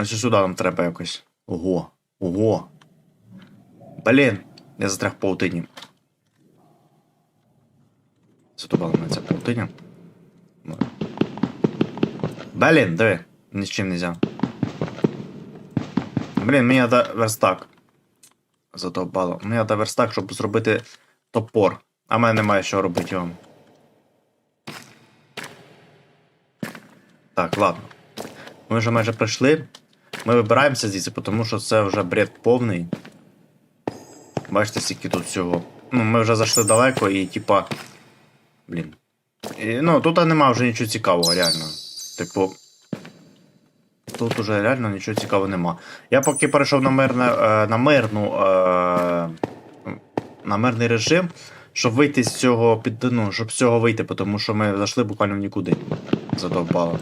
Ось сюди нам треба якось. Ого. Ого. Блін, я застряг в паутині. Задобала мене ця паутиня. Блін, диви, ні з чим не взяв. Блін, мені треба верстак. Задовбало. Мені треба верстак, щоб зробити топор. А в мене немає що робити його. Так, ладно. Ми вже майже прийшли. Ми вибираємося звідси, тому що це вже бред повний. Бачите, скільки тут всього. Ну, ми вже зайшли далеко і типа. Блін. І, ну, тут нема вже нічого цікавого, реально. Типу. Тут уже реально нічого цікавого нема. Я поки перейшов на мирне, е, на мирну. Е, на мирний режим, щоб вийти з цього під. Ну, щоб з цього вийти, тому що ми зайшли буквально в нікуди. Задовбало.